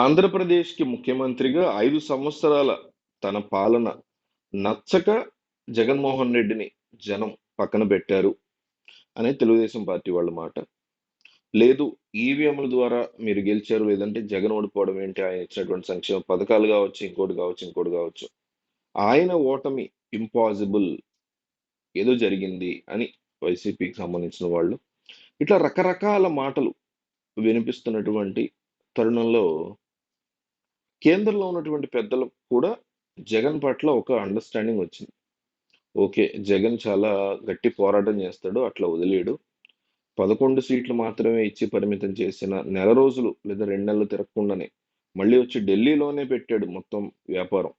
ఆంధ్రప్రదేశ్‌కి ముఖ్యమంత్రిగా ఐదు సంవత్సరాల తన పాలన నచ్చక జగన్మోహన్ రెడ్డిని జనం పక్కన పెట్టారు. అనే తెలుగుదేశం పార్టీ వాళ్ళ మాట. లేదు ఈవీఎంల ద్వారా మీరు గెలిచారు. లేదంటే జగన్ ఓడిపోవడం ఏంటి? ఆయన ఇచ్చినటువంటి సంక్షేమ పథకాలు కావచ్చు ఇంకోటి కావచ్చు ఇంకోటి కావచ్చు ఆయన ఓటమి ఇంపాసిబుల్. ఏదో జరిగింది అని వైసీపీకి సంబంధించిన వాళ్ళు. ఇట్లా రకరకాల మాటలు వినిపిస్తున్నటువంటి తరుణంలో కేంద్రంలో ఉన్నటువంటి పెద్దలకు కూడా జగన్ పట్ల ఒక అండర్‌స్టాండింగ్ వచ్చింది. ఓకే. జగన్ చాలా గట్టి పోరాటం చేస్తాడు. అట్లా వదిలేడు పదకొండు సీట్లు మాత్రమే ఇచ్చి పరిమితం చేసిన నెల రోజులు లేదా రెండు నెలలు తిరగకుండానే మళ్ళీ వచ్చి ఢిల్లీలోనే పెట్టాడు మొత్తం వ్యాపారం.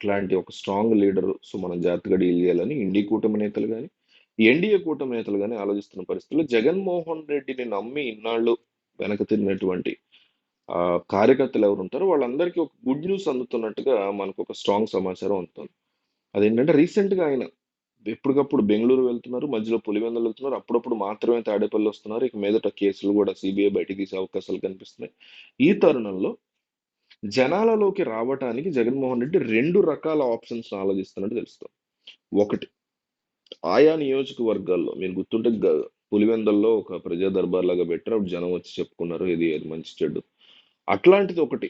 ఇట్లాంటి ఒక స్ట్రాంగ్ లీడరు. సో, మనం జాగ్రత్తగా డీల్ చేయాలని ఇండి కూటమి నేతలు కానీ ఎన్డీఏ కూటమి నేతలు కానీ ఆలోచిస్తున్న పరిస్థితుల్లో జగన్మోహన్ రెడ్డిని నమ్మి ఇన్నాళ్ళు వెనక తిరిగినటువంటి కార్యకర్తలు కార్యకర్తలు ఎవరుంటారో వాళ్ళందరికీ ఒక గుడ్ న్యూస్ అందుతున్నట్టుగా మనకు ఒక స్ట్రాంగ్ సమాచారం అందుతుంది. అదేంటంటే రీసెంట్‌గా ఆయన ఎప్పటికప్పుడు బెంగళూరు వెళ్తున్నారు. మధ్యలో పులివెందులు వెళ్తున్నారు. అప్పుడప్పుడు మాత్రమే తాడేపల్లి వస్తున్నారు. ఇక మీదట కేసులు కూడా సీబీఐ బయటికి తీసే అవకాశాలు కనిపిస్తున్నాయి. ఈ తరుణంలో జనాలలోకి రావటానికి జగన్మోహన్ రెడ్డి రెండు రకాల ఆప్షన్స్ ఆలోచిస్తున్నట్టు తెలుస్తుంది. ఒకటి ఆయా నియోజకవర్గాల్లో మీరు గుర్తుంటే గ ఒక ప్రజా దర్బార్ లాగా పెట్టారు. అప్పుడు జనం వచ్చి చెప్పుకున్నారు. ఇది మంచి చెడ్డు. అట్లాంటిది ఒకటి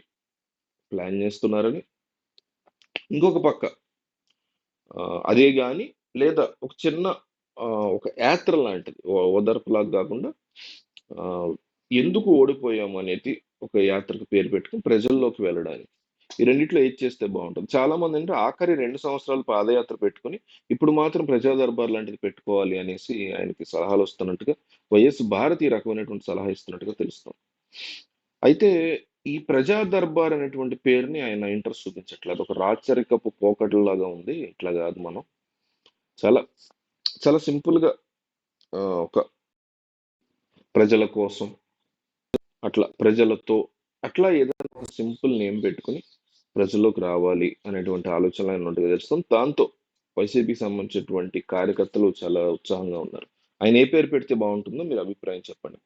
ప్లాన్ చేస్తున్నారని ఇంకొక పక్క అదే కానీ లేదా ఒక చిన్న ఒక యాత్ర లాంటిది. ఓ ఓదార్పులాగా గాకుండా ఎందుకు ఓడిపోయాము అనేది ఒక యాత్రకు పేరు పెట్టుకుని ప్రజల్లోకి వెళ్ళడానికి. ఈ రెండిట్లో ఏది చేస్తే బాగుంటుంది చాలా మంది అంటే ఆఖరి రెండు సంవత్సరాలు పాదయాత్ర పెట్టుకొని, ఇప్పుడు మాత్రం ప్రజా దర్బార్ లాంటిది పెట్టుకోవాలి అనేసి ఆయనకి సలహాలు వస్తున్నట్టుగా వైఎస్ భారతి రకమైనటువంటి సలహా ఇస్తున్నట్టుగా తెలుస్తుంది. అయితే ఈ ప్రజా దర్బార్ అనేటువంటి పేరుని ఆయన ఇంట్రెస్ట్ చూపించట్లేదు. ఒక రాచరికపు పోకడలాగా ఉంది. ఇట్లా కాదు మనం. చాలా చాలా సింపుల్‌గా ఒక ప్రజల కోసం అట్లా ప్రజలతో అట్లా ఏదైనా ఒక సింపుల్ నేమ్ పెట్టుకొని ప్రజల్లోకి రావాలి అనేటువంటి ఆలోచన ఆయన ఉంటుంది తెలుస్తుంది. దాంతో వైసీపీకి సంబంధించినటువంటి కార్యకర్తలు చాలా ఉత్సాహంగా ఉన్నారు. ఆయన ఏ పేరు పెడితే బాగుంటుందో మీరు అభిప్రాయం చెప్పండి?